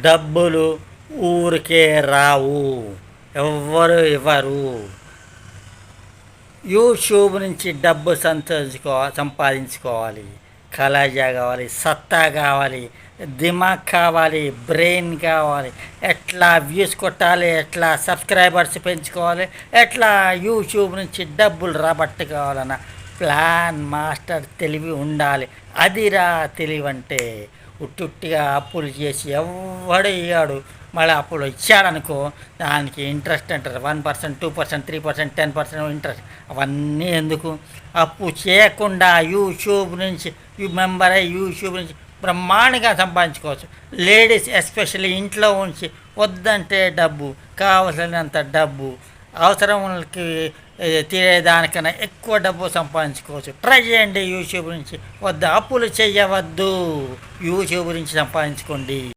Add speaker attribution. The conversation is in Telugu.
Speaker 1: డబ్బులు ఊరికే రావు. ఎవ్వరు ఇవ్వరు. యూట్యూబ్ నుంచి డబ్బు సంతోషించుకో సంపాదించుకోవాలి. కళాజా కావాలి సత్తా కావాలి దిమాగ్ కావాలి బ్రెయిన్ కావాలి. ఎట్లా వ్యూస్ కొట్టాలి ఎట్లా సబ్స్క్రైబర్స్ పెంచుకోవాలి ఎట్లా యూట్యూబ్ నుంచి డబ్బులు రాబట్టుకోవాలన్న ప్లాన్ మాస్టర్ తెలివి ఉండాలి. అదిరా తెలివి అంటే ఉట్టుట్టిగా అప్పులు చేసి ఎవడు ఇయ్యాడు. మళ్ళీ అప్పులు ఇచ్చాడనుకో దానికి ఇంట్రెస్ట్ అంటారు. One percent two percent three percent ten percent interest. అవన్నీ ఎందుకు? అప్పు చేయకుండా యూట్యూబ్ నుంచి యూ మెంబర్ అయ్యి యూట్యూబ్ నుంచి బ్రహ్మాండంగా సంపాదించుకోవచ్చు. లేడీస్ ఎస్పెషల్లీ ఇంట్లో ఉంచి వద్దంటే డబ్బు కావలసినంత డబ్బు అవసరంకి తీరేదానికన్నా ఎక్కువ డబ్బు సంపాదించుకోవచ్చు. ట్రై చేయండి యూట్యూబ్ నుంచి. వద్ద అప్పులు చేయవద్దు. యూట్యూబ్ నుంచి సంపాదించుకోండి.